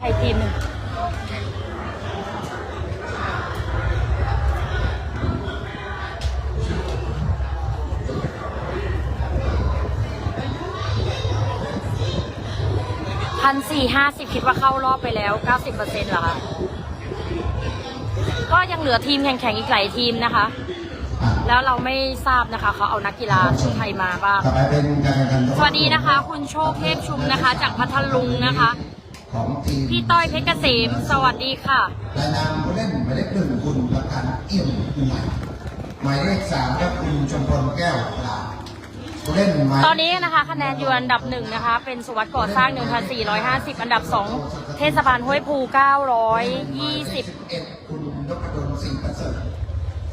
ใครทีมหนึ่งพันสี่ห้าสิบคิดว่าเข้ารอบไปแล้วเก้าสิบเปอร์เซ็นต์เหรอคะ ก็ยังเหลือทีมแข่งๆอีกหลายทีมนะคะ แล้วเราไม่ทราบนะคะ เขาเอานักกีฬาชุดไทยมาบ้างต่อไปเป็นการแข่งขันสวัสดีนะคะ คุณโชคเทพชุมนะคะ จากพัทลุงนะคะ ของทีมพี่ต้อยเพชรเกษม สวัสดีค่ะรายนามผู้เล่นหมายเลขหนึ่งคุณประกันเอี่ยมอุไมหมายเลขสามครับคุณชมพลแก้วปราบผู้เล่นหมายตอนนี้นะคะคะแนนอยู่อันดับหนึ่งนะคะ เป็นสุวัสดิ์ก่อสร้าง 1,450 อันดับ2เทศบาลห้วยภู 920เอ็ดคุณนพดลสิงห์ประเสริฐ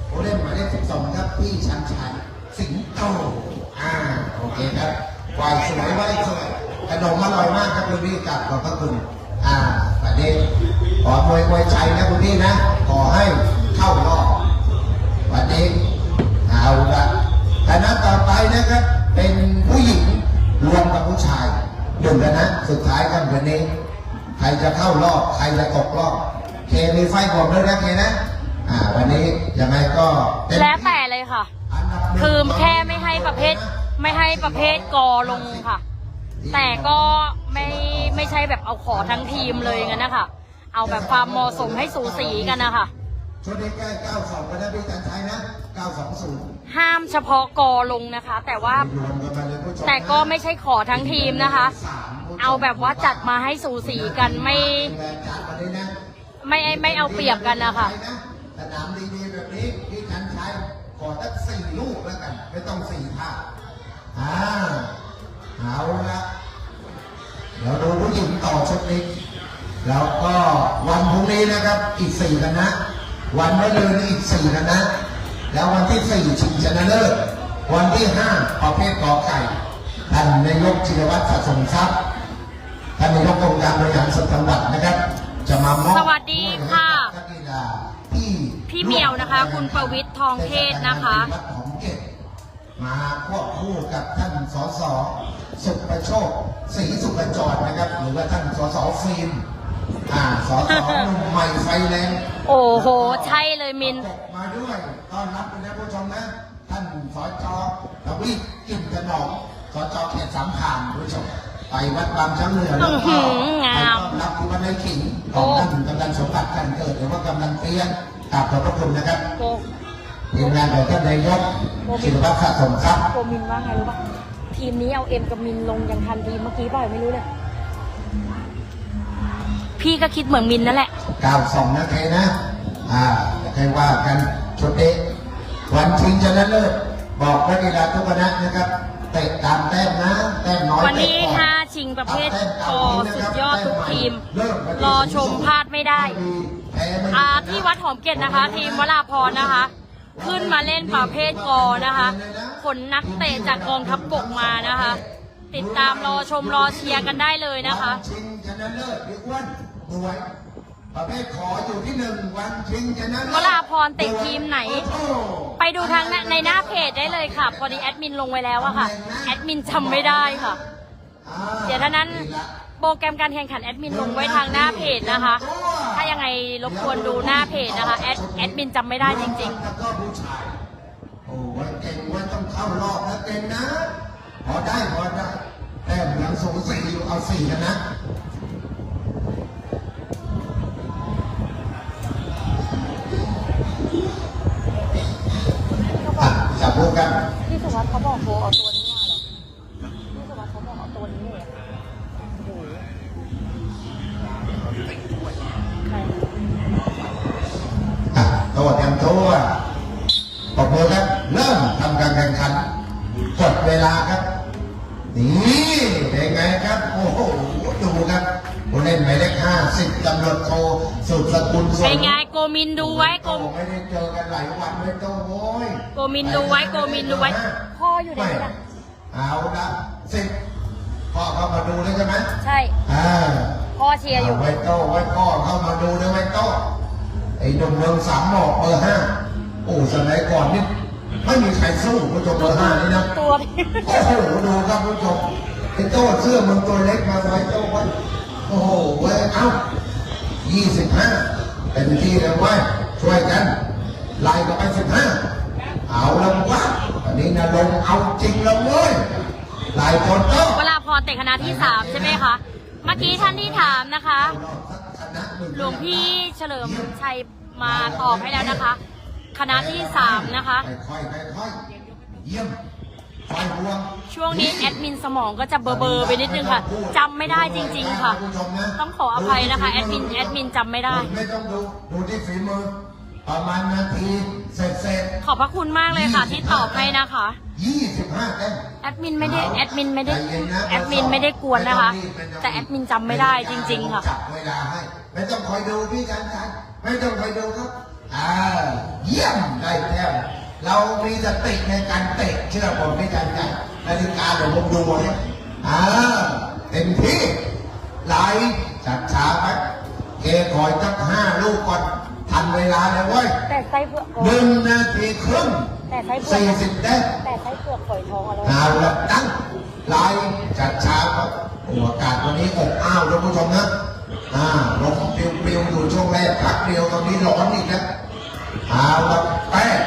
ผู้เล่นหมายเลขสิบสองครับพี่ชันชัยสิงห์โตอ่าโอเคครับวายสวยไว้สวย ขนมอร่อยมากครับคุณพี่กลับขอบพระคุณ อ่าประเด็นขอมวยมวยชัยนะคุณพี่นะ ขอให้เข้ารอบวันนี้เอาละคณะต่อไปนะครับ เป็นผู้หญิงรวมกับผู้ชายหนึ่งคณะสุดท้ายกันวันนี้ ใครจะเข้ารอบ ใครจะตกรอบ เคมีไฟบอกด้วยนะเคนะ อ่า วันนี้ยังไงก็เต็มที่แล้วแต่เลยค่ะอันดับหนึ่งคือแค่ไม่ให้ประเภท ไม่ให้ประเภทกอลงค่ะ แต่ก็ไม่ไม่ใช่แบบเอาขอทั้งทีมเลยงั้นนะคะเอาแบบความเหมาะสมให้สูสีกันนะคะชุดนี้ใกล้92กันนะพี่จันชัยนะ920ห้ามเฉพาะกอลงนะคะ แต่ว่ารวมกันมาเลยผู้ชมนะแต่ก็ไม่ใช่ขอทั้งทีมนะคะ เอาแบบว่าจัดมาให้สูสีกันไม่จัดมาเลยนะไม่ไม่เอาเปรียบกันนะคะสนามดีๆแบบนี้พี่ชันชัยขอสักสี่ลูกแล้วกัน ไม่ต้องสี่ท่าอ่า เอาละเดี๋ยวดูผู้หญิงต่อชุดนี้แล้วก็วันพรุ่งนี้นะครับอีกสี่คณะวันมะรืนอีกสี่คณะแล้ววันที่สี่ชิงชนะเลิศวันที่ห้าประเภทกอไก่ท่านนายกชิรวัตรสะสมทรัพย์ท่านนายกองค์การบริหารส่วนจังหวัดนะครับ จะมามอบสวัสดีค่ะนักกีฬาที่พี่เหมียวนะคะ คุณประวิตรทองเทศนะคะวัดของเกตมาควบคู่กับท่านสส สุประโชคศรีสุประจรนะครับหรือว่าท่านสสฟิล์มอ่าสสหนุ่มใหม่ไฟแรงโอ้โห ใช่เลยมินตกมาด้วยต้อนรับคุณนะผู้ชมนะ ท่านสจระวิกินกระหนองสจเขตสามขานผู้ชม ไปวัดบางช้างเหนือแล้วอื้อหืก็องามไปต้อนรับที่วัดไร่ขิงของท่านกำนันสมบัติกันเกิดหรือว่ากำนันเตี้ยนกราบขอบพระคุณนะครับโกทีมงานของท่านนายกศิลปะสะสมทรัพย์โกมินว่าไงรู้ปะ ทีมนี้เอาเอ็มกับมินลงยังทันทีมเมื่อกี้เปล่าไม่รู้เลย พี่ก็คิดเหมือนมินนั่นแหละ92นะเคนะ อ่าใครว่ากันชุดนี้วันชิงชนะเลิศบอกนักกีฬาทุกคณะนะครับเตะตามแต้มนะแต้มน้อยวันนี้เตะก่อห้าชิงประเภทกอสุดยอดทุกทีม รอชมพลาดไม่ได้แพ้ไม่อ่าที่วัดหอมเกตนะคะ ทีมวราพรนะคะ ขึ้นมาเล่นประเภทกอนะคะขนนักเตะจากกองทัพบกมานะคะ ติดตามรอชมรอเชียร์กันได้เลยนะคะชิงชนะเลิศพี่อ้วนหวย ประเภทขออยู่ที่หนึ่งวันชิงชนะเลิศวราพรเตะทีมไหน ไปดูทางในหน้าเพจได้เลยค่ะ พอดีแอดมินลงไว้แล้วอะค่ะ แอดมินจำไม่ได้ค่ะ เดี๋ยวท่านั้นโปรแกรมการแข่งขันแอดมินลงไว้ทางหน้าเพจนะคะ ยังไงรบกวนดูหน้าเพจนะคะแอดแอดมินจำไม่ได้จริงแล้วก็ผู้ชายโอ้ไว้เก่งไว้ต้องเข้ารอบนะเก่งนะ พอได้พอได้แต้มยังสูสีอยู่เอาสี่กันนะ อะจับลูกกันๆพี่สวัสดิ์เขาบอกโบเอาตัวนี้ เวลาครับ นี่เป็นไงครับ โอ้โห ดูครับผู้เล่นหมายเลขห้าสิบตำรวจโทสุดสกุลสเป็นไงโกมินดูไว้โกโอ้ไม่ได้เจอกันหลายวันเลยโตโว้ยโกมินดูไว้โกมินดูไว้พ่ออยู่ไหนล่ะเอาละสิบพ่อเข้ามาดูเลยใช่ไหมใช่อ่าพ่อเชียร์อยู่เาไว้โต้ไว้พ่อเข้ามาดูด้วยไว้โต้ไอ้หนุ่มเมืองสามหมอกเบอร์ห้าโอ้สมัยก่อนนี่ ไม่มีใครสู้ผู้ชมเบอร์ห้านี่นะตัวโอ้โหดูครับผู้ชมไอ้โต้เสื้อมึงตัวเล็กมาไว้โต้ไว้โอ้โหเว้ยเอ้ายี่สิบห้าเป็นที่แล้วเว้ยช่วยกันไล่กันไปสิบห้าเอาแล้ววะอันนี้นะลงเอาจริงแล้วเว้ยไล่คนโตวราพรเตะคณะที่3ใช่ไหมคะเมื่อกี้ท่านที่ถามนะคะ หลวงพี่เฉลิมชัยมาตอบให้แล้วนะคะ คณะที่3นะคะ ค่อยๆค่อยๆเยี่ยมไฟพวงช่วงนี้แอดมินสมองก็จะเบอร์เบอร์ไปนิดนึงค่ะจำไม่ได้จริง ๆ ค่ะ ต้องขออภัยนะคะแอดมินแอดมินจำไม่ได้ ไม่ต้องดูดูที่ฝีมือประมาณนาทีเสร็จเสร็จขอบพระคุณมากเลยค่ะ ที่ตอบให้นะคะยี่สิบห้าเต้มแอดมินไม่ได้แอดมินไม่ได้แอดมินไม่ได้กวนนะคะ แต่แอดมินจำไม่ได้จริง ๆ ค่ะจับเวลาให้ไม่ต้องคอยดูพี่กันชันไม่ต้องคอยดูครับอ่า เยี่ยมได้แต้มเรามีสติในการเตะเชื่อผมพี่กันชันนาฬิกาเดี๋ยวผมดูเนี่ยอ่าเต็มที่ไหลช้าช้าๆไปเคคอยสักห้าลูกก่อนทันเวลาเลยเว้ยแต่ไส้เผือกหนึ่งนาทีครึ่งแต่ไส้เผือกสี่สิบแต้มแต่ไส้เผือกฝอยทองอะไรเอาละตั้งไลน์จัดช้าครับโอ้อากาศวันนี้อบอ้าวท่านผู้ชมนะอ่าลมปลิว ๆอยู่ช่วงแรกพักเดียวตอนนี้ร้อนอีกแล้วเอาละแป้ง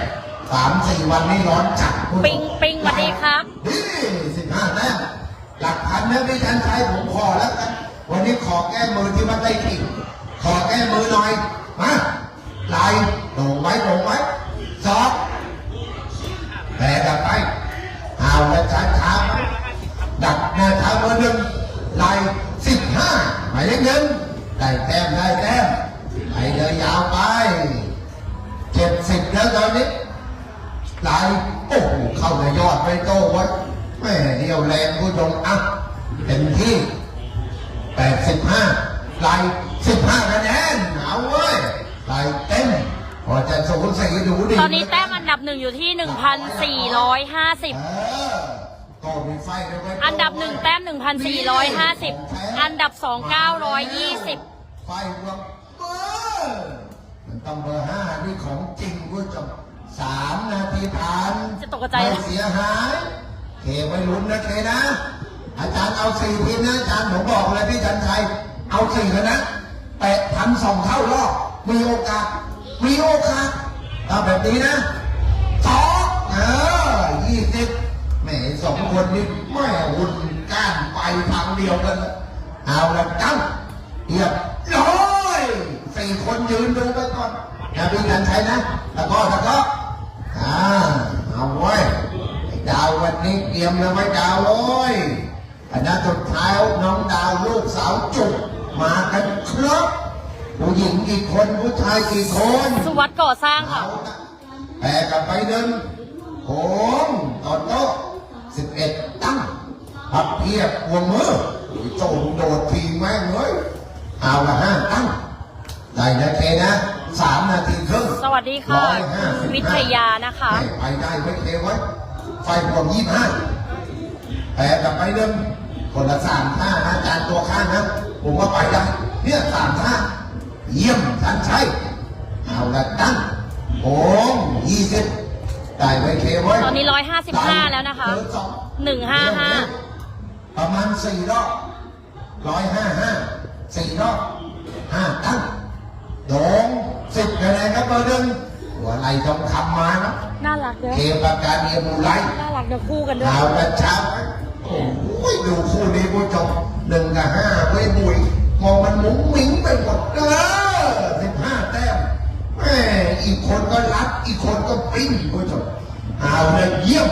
สามสี่วันนี้ร้อนจัดปิงปิงสวัสดีครับนี่สิบห้าแต้มหลักพันนะพี่ชันชัยผมขอแล้วกันวันนี้ขอแก้มือที่วัดไต้ขิงขอแก้มือหน่อยมาไล่ลงไว้ลงไว้สองแบกลับไปเอาละช้าช้าๆไปดักหน้าเท้าเบอร์หนึ่งไล่สิบห้าหมายเลขหนึ่ง ได้แต้มได้แต้มไปเลยยาวไปเจ็ดสิบแล้วตอนนี้ไล่โอ้โหเข้าในยอดไม่โต้ไว้แม่เดียวแรงผู้ชมอะเต็มที่แปดสิบห้าไล่สิบห้าคะแนนเอาเว้ยไล่เต็มพอจะสูงสีดูดีตอนนี้แต้มอันดับหนึ่งอยู่ที่1,450เออก็มีไฟด้วยไว้อันดับหนึ่งแต้ม1,450อันดับสอง920 ไฟรวมเบอร์มันต้องเบอร์ห้านี่ของจริงผู้ชมสามนาทีผ่านจะตกใจไม่เสียหาย เคไว้ลุ้นนะเคนะ อาจารย์เอาสี่ทีมนะอาจารย์ผมบอกเลยพี่จันชัย เอาสี่แล้วนะแปะพันสองเข้ารอบมีโอกาส มีโอกาสถ้าแบบนี้นะสองเออยี่สิบแหมสองคนนี้แม่หุ่นก้านไปทางเดียวกันนะเอาละตั้งเรียบร้อย สี่คนยืนดูไปก่อนนะพี่จันชัยนะแล้วก็แล้วก็อ่าเอาไว้ยไอ้ดาววันนี้เตรียมแล้วไว้ดาวโอ้ยอันนั้นสุดท้ายน้องดาวลูกสาวจุกมากันครบผู้หญิงกี่คนผู้ชายกี่คนสุวัสด์ก่อสร้างค่ะเอาละแปะกลับไปหนึ่งโค้งต่อโต๊ะสิบเอ็ดตั้งพับเพียบวงมือโอ้ยโจมโดดทีแม่งเลยเอาละห้าตั้ง ได้นะเคนะสามนาทีครึ่งสวัสดีค่ะร้อยห้าสิบห้วิทยานะคะให้ไปได้ไว้เทไว้ไฟพวงยี่ห้าแปะกลับไปหนึ่งคนละสามท่านะอาจารย์ตัวข้างนะ ผมว่าไปได้เนี่ยสามท่าเยี่ยมทันใช้เอาละตั้งโอ้ยี่สิบได้ไว้เทไว้ตอนนี้155แล้วนะคะเดิสอง155ประมาณสี่รอบร้อยห้าห้าสี่รอบห้าตั้ง หนึ่งหัวไหลทองคำมานะน่ารักเด้อเกมประการเนียมูไลน่ารักเด้อคู่กันด้วยเอาละเช้าโอ้โหดูคู่นี้ผู้ชมหนึ่งกับห้าเว้ยบุยมองมันมุ้งมิ้งไปหมดเออสิบห้าแต้มแม่อีกคนก็รับอีกคนก็ปิ้งผู้ชมเอาเลยเยี่ยม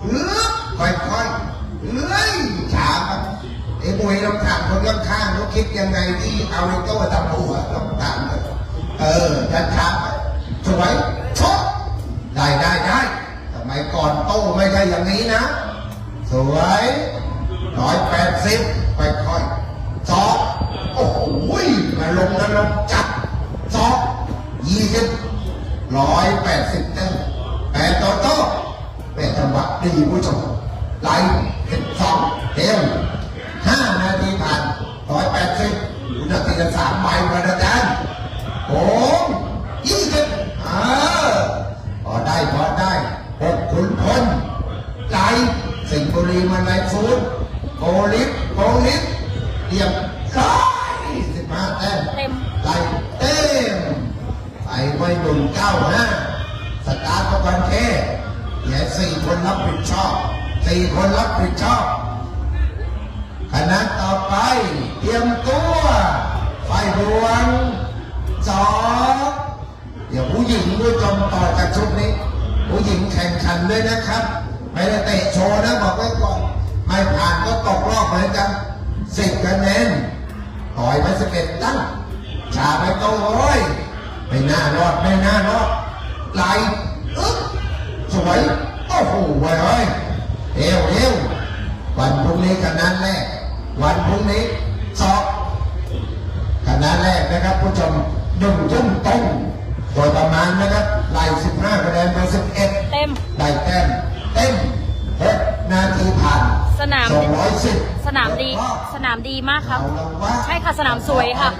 เออค่อยๆเอ้ยช้าครับไอ้บุยลองถามคนข้างๆเขาคิดยังไงที่เอาไอ้โต้ทำหัวลองถามเลยเออช้าๆไปส วยชกได้ได้ได้สมัยก่อนโต้ไม่ใช่อย่างนี้นะ สวยร้อยแปดสิบไปค่อยๆสองโอ้โหมาลงนะลงจับสองยี่สิบร้อยแปดสิบเต็มแปดต่อโต้เป็นจังหวะดีผู้ชมไหลสิบสองเต็มห้านาทีผ่านร้อยแปดสิบนาทีละสามใบกระดานโอ้ยี่สิบอ่า พอได้พอได้หกขุนพลไหลสิงห์บุ รีมันในฟูนโกลิฟโกลิฟเรียบร้อยสิบห้าแต้มเต็มไล่เต็มไปไว้หนึ่งเก้าห้าสตาร์ทก็กันเคเหลือสี่คนรับผิดชอบสี่คนรับผิดชอบคณะต่อไปเตรียมตัวไฟดวงสอเดี๋ยวผู้หญิงด้วยจมต่อจากชุดนี้ ผู้หญิงแข่งขันด้วยนะครับ ไม่ได้เตะโชว์นะบอกไว้ก่อนไม่ผ่านก็ตกรอบเหมือนกันสิบคะแนนต่อยไปสิบเอ็ดตั้งชาไปโต้โอ้ยไม่น่ารอดไม่น่ารอดไหลอึ๊บสวยโอ้โหเว้ย ดีมากครับเอาละว่าใช่ค่ะสนามสวยค่ะ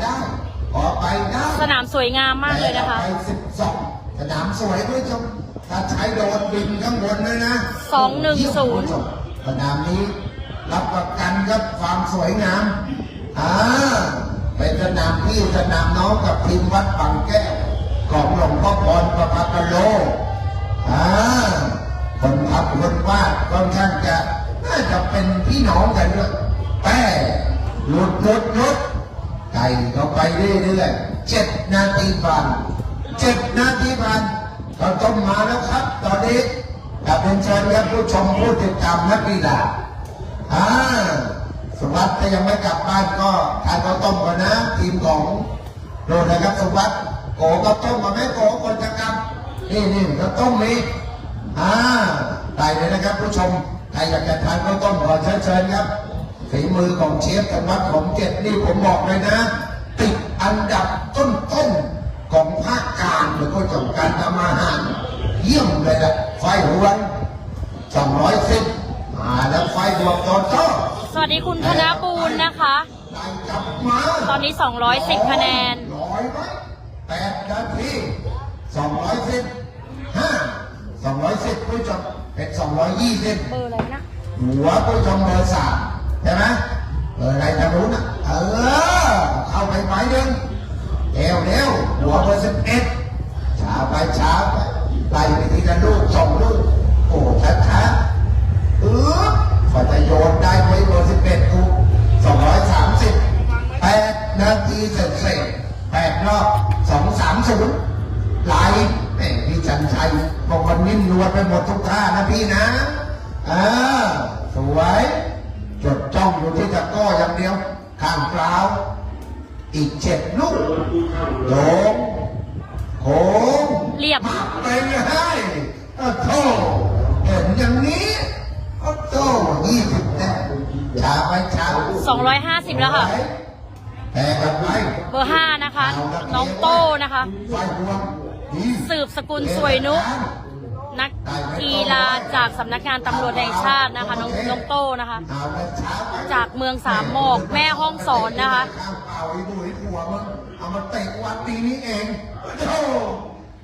ขอไปได้สนามสวยงามมากเลยนะคะไปสิบสองสนามสวยด้วยชมถ้าใช้โดนบินข้างบนเลยนะสองหนึ่งศูนย์สนามนี้รับประกันครับความสวยงามอ่าเป็นสนามพี่สนามน้องกับทีมวัดบางแก้วของหลวงพ่อพรประภากโลอ่าคนขับคนวาดค่อนข้างจะน่าจะเป็นพี่น้องกันด้วยแป้ หลุดหลุดหลุดไก่ก็ไปเรื่อยๆเจ็ดนาทีผ่านเจ็ดนาทีผ่านก็ต้องมาแล้วครับ ตอนนี้กับเป็นเชิญครับผู้ชมผู้ติดตามนักกีฬาอ่าสมบัติถ้ายังไม่กลับบ้านก็ทานข้าวต้มก่อนนะทีมของโดนนะครับสมบัติโกข้าวต้มมาไหมโกคนจะกลับนี่นี่ข้าวต้มมีอ่าได้เลยนะครับผู้ชมใครอยากจะทานข้าวต้มขอเชิญเชิญครับ ฝีมือของเชฟธวัฒน์ของเจ็ดนี่ผมบอกเลยนะ ติดอันดับต้นๆของภาคกลางหรือก็จงการทำอาหาร เยี่ยมเลยนะไฟหวนสองร้อยสิบมาแล้วไฟบวกตอนโต้สวัสดีคุณธนบูรณ์นะคะไล่กลับมาตอนนี้ 210 คะแนนร้อยไหมแปดนาทีสองร้อยสิบห้าสองร้อยสิบผู้ชมเป็นสองร้อยยี่สิบเบอร์อะไรนะ หัวผู้ชมเบอร์สาม ใช่ไหมเบออะไรจะรู้นะเออ เข้าไปไปหนึ่งเร็วเร็วหัวเบอร์สิบเอ็ดช้าไปช้าไปไล่ไปทีละลูกสองลูกโอ้ช้าช้าๆเออพอจะโยนได้ไว้เบอร์สิบเอ็ดกูสองร้อยสามสิบแปดนาทีเสร็จเสร็จแปดรอบสองสามศูนย์ไหลแม่พี่จันชัยบอกวันนิ่มนวลไปหมดทุกท่านะพี่นะอ่าสวย จดจ้องอยู่ที่ตะกร้ออย่างเดียวข้างเปล่าอีกเจ็ดลูกโยงโค้งเรียบมาไปเลยโอ้โธ่เห็นอย่างนี้โอ้โธ่ยี่สิบแต้มช้าไปช้า250แล้วค่ะแต่กันไปเบอร์5นะคะ น้องโต้นะคะไฟดวงดีสืบสกุลสวยนุก นักกีฬาจากสำนักงานตำรวจแห่งชาตินะคะน้องน้องโต้นะคะเอาละช้าไปจากเมืองสามโมกแม่ห้องสอนนะคะข้าวเปล่าไอ้บุ๋ยหัวมึงเอามาเตะวันตีนี้เองโธ่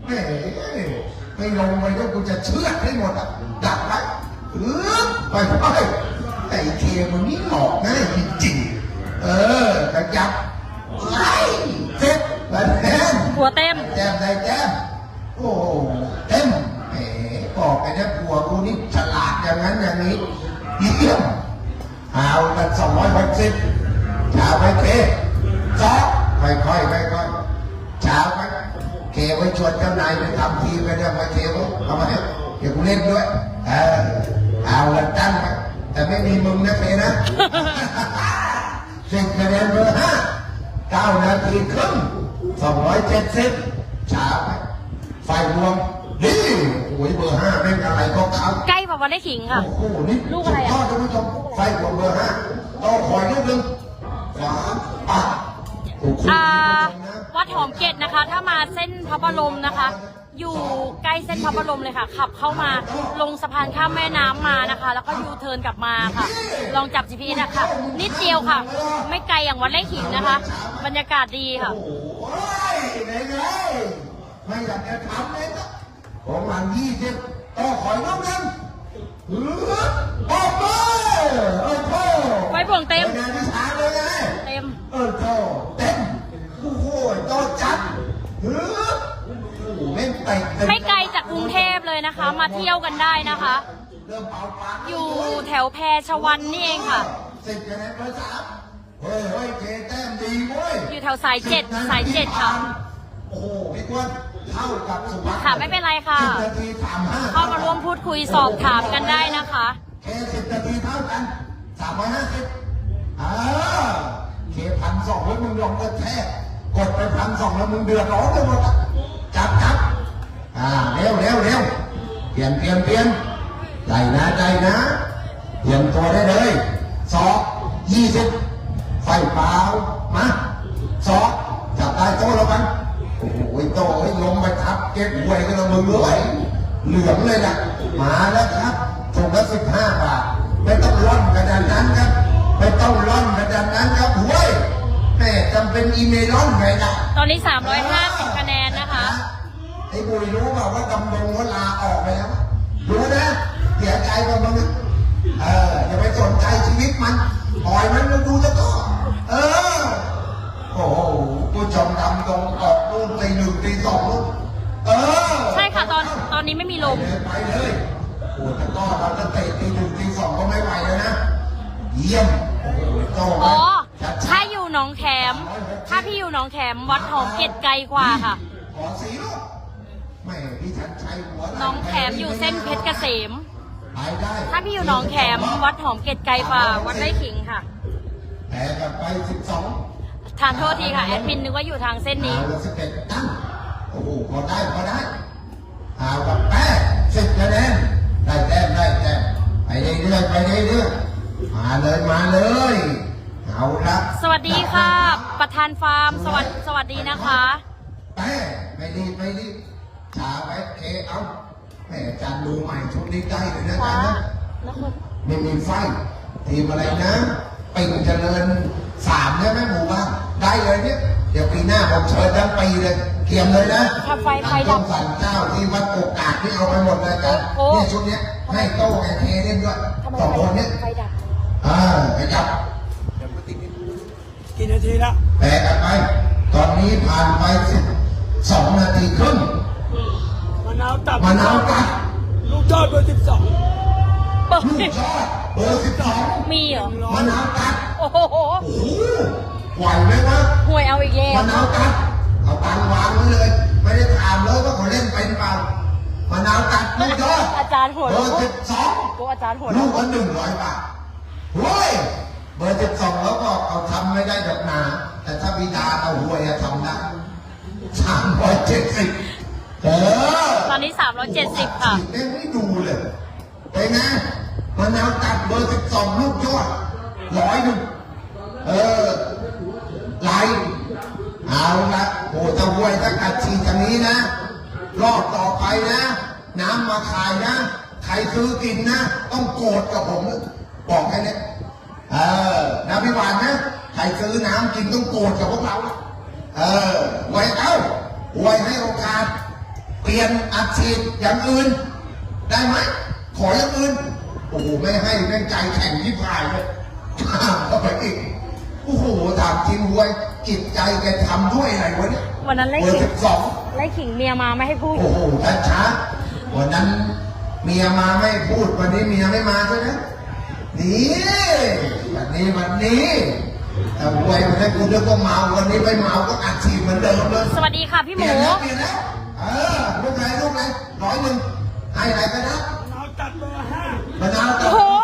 แหมไม่ลงไปก็กูจะเชือดให้หมดอะดักไว้เออไปไปไอ้เคมันนี่หลอกง่ายจริงๆเออกระยับไล่เซ็ตแล้วแทนหัวเต็มแจมได้แจม นี่ยผัวกูนี่ฉลาดอย่างนั้นอย่างนี้เยี่ยมเอากันสองร้อยหกสิบชาไปเคสองค่อยค่อยค่อยค่อยๆชาไปเคไว้ชวนเจ้านายไปทำทีมกันเนี่ยมาเคไว้เอามาเนี่ยเดี๋ยวกูเล่นด้วยเออเอาละตั้งไปแต่ไม่มีมึงนะเคนะสิบคะแนนเบอร์ห้าเก้านาทีครึ่งสองร้อยเจ็ดสิบชาไปไฟรวมนี่ โอ้ยเบอร์ห้าเป็นอะไรก็เขาใกล้กับวันได้ขิงค่ะ โอ้โหนี่ลูกอะไรอะ สุดยดท่านผู้ชมไฟหัวเบอร์ห้าต่อคอยลูกหนึ่งขวาปัดโอ้โหคุณอ่าผู้ชมนะ วัดหอมเกตนะคะ ถ้ามาเส้นพระบรมนะคะ อยู่ใกล้เส้นพระบรมเลยค่ะ ขับเข้ามาลงสะพานข้ามแม่น้ำมานะคะ แล้วก็ยูเทิร์นกลับมาค่ะ ลองจับ GPS นะคะนิดเดียวค่ะ ไม่ไกลอย่างวัดไร่ขิงนะคะ บรรยากาศดีค่ะ โอ้โหไหนไงไม่อยากจะทำเลยนะ ของหลังยี่สิบต่อคอยลูกหนึ่งเออออกไปโอ้โหไฟบ่วงเต็มป็นไงานที่ช้าเลยไงเต็มเออโธ่เต็มโอ้โตจัดเฮ้อโอ้โหเล่นเตะเต็ไม่ไกลจากกรุงเทพเลยนะคะ มาเที่ยวกันได้นะคะเริ่มเป่าปากอยู่แถวแพรชวันนี่เองค่ะสิบคะแนนเบอร์สามเฮ้ยเฮ้ยเจแต้มดีเว้ยอยู่แถวสายเจ็ดสายเจ็ดค่ะโอ้โหพี่กวน เท่ากับสุวัสดิ์ค่ะไม่เป็นไรค่ะ สิบนาทีสามห้าเข้ามาร่วมพูดคุยสอบถามกันได้นะคะ เคสิบนาทีเท่ากันสามร้อยห้าสิบอ่าเคพันสองแล้วมึงลองกระแทกกดไปพันสองแล้วมึงเดือดร้อนไปหมดอะจับจับอ่าเร็วเร็วเร็วเปลี่ยนเปลี่ยนเปลี่ยนใจนะใจนะเตรียมตัวได้เลย ก็บหวยกันแล้วมึงด้วยเหลืองเลยนะมาแล้วครับถุงละสิบห้าบาท ไม่ต้องร่อนกระดานนั้นครับ ไม่ต้องร่อนกระดานนั้นครับเว้ยแม่จำเป็นอีเมลอนไงนะตอนนี้350คะแนนนะคะ ไอ้บุยรู้เปล่าว่าดำรงวลาออกไปแล้ว รู้นะเสียใจกับมึงเอออย่าไปสนใจชีวิตมันปล่อยมันมันดูจะก็เออ โอ้โหผู้ชมดำตรงออกนู่นตีหนึ่งตีสองนู่น เออใช่ค่ะตอนตอนนี้ไม่มีลม ไปเลยโอ้แต่ก็เราจะเตะตีหนึ่งตีสองก็ไม่ไหวแล้วนะ เยี่ยม โอ้โหโตอ๋อชัดถ้าอยู่หนองแขม ถ้าพี่อยู่หนองแขมวัดหอมเกตไกลกว่าค่ะ ขอสีลูกแม่พี่ชัดชัยหัวหนองแขมอยู่เส้นเพชรเกษม ไปได้ถ้าพี่อยู่หนองแขมวัดหอมเกตไกลกว่าวัดไร่ขิงค่ะ แต่กลับไปสิบสองทานโทษทีค่ะ แอดมินนึกว่าอยู่ทางเส้นนี้ เอาละสิบเอ็ดตั้ง โอ้โหพอได้พอได้เอากับแป้สิบคะแนนได้แต้มได้แต้มไปเรื่อยๆไปเรื่อยๆมาเลยมาเลยเอาละสวัสดีค่ะ ประธานฟาร์มสวัสสวัสดีนะคะแม่ไม่รีบไม่รีบช้าไว้เคเอาแม่อาจารย์ดูใหม่ชุดนี้ได้เลยนะอาจารย์นะไม่มีไฟทีมอะไรนะปิ่งเจริญสามได้ไหมหมู่บ้านได้เลยเนี่ยเดี๋ยวปีหน้าผมเชิญทั้งปีเลย เตรียมเลยนะถ้าไฟไฟดับน้ำส้มสันเจ้าที่วัดโอกาสที่เอาไปหมดเลยอาจารย์โอ้เนี่ยชุดเนี้ยให้โต้ไอเคเล่นด้วยสองคนเนี้ยไฟดับอ่าไปจับกี่นาทีละแตกกันไป ตอนนี้ผ่านไปสิบสองนาทีครึ่งมะนาวตับมะนาวตัดลูกยอดเบอร์สิบสองเปิดลูกยอดเบอร์สิบสองมีเหรอมะนาวตัดโอ้โหโอ้โหไหวไหมวะหวยเอาอีกแล้มะวนาวตัด เอาตังค์วางไว้เลย ไม่ได้ถามเลยว่าเขาเล่นเป็นเปล่ามะนาวตัดลูกยอดอาจารย์หัวเบอเราะร์สิบสองโอ้อาจารย์หัวลูเราะกละหนึ่งร้อยบาทเฮ้ยเบอร์สิบสองแล้วก็เอาทำไม่ได้ดอกนาแต่ถ้าบิดาเอาหวยอะทำได้สามร้อยเจ็ดสิบเออตอนนี้370ค่ะเล่นไม่ดูเลยเป็นไงมะนาวตัดเบอร์สิบสองลูกยอดร้อยหนึ่งเออไหล เอาละโอ้จะหวยถ้ากัดฉีดอย่างนี้นะ รอบต่อไปนะ น้ำมาขายนะ ใครซื้อกินนะ ต้องโกรธกับผม บอกแค่นี้เออนะพี่หวานนะ ใครซื้อน้ำกินต้องโกรธกับพวกเรา เออไว้เอ้าไว้ให้โอกาส เปลี่ยนอัดฉีดอย่างอื่น ได้ไหม ขออย่างอื่น โอ้โห ไม่ให้แม่งใจแข็งที่พายเลยข้ามเข้าไปอีก โอ้โหถามจริงหวยจิตใจแกทำด้วยอะไรวะเนี่ยวันนั้นไล่เบอขิร์งสิบสองไล่ขิงเมียมาไม่ให้พูด โอ้โหช้าช้าวันนั้นเมียมาไม่พูดวันนี้เมียไม่มาใช่ไหมนี่วันนี้วันนี้แต่หวยวันนี้กูนึกว่าเมาวันนี้ไม่เมาก็อัดฉีดเหมือนเดิมเลย สวัสดีค่ะพี่หเปมูลี่ยนแล้วเปลี่ยนแล้วเออลูกไหนลูกไหนร้อยหนึ่งให้ไหนก็ได้มะนาวตัดเบอร์ห้ามะนาวโอ้โห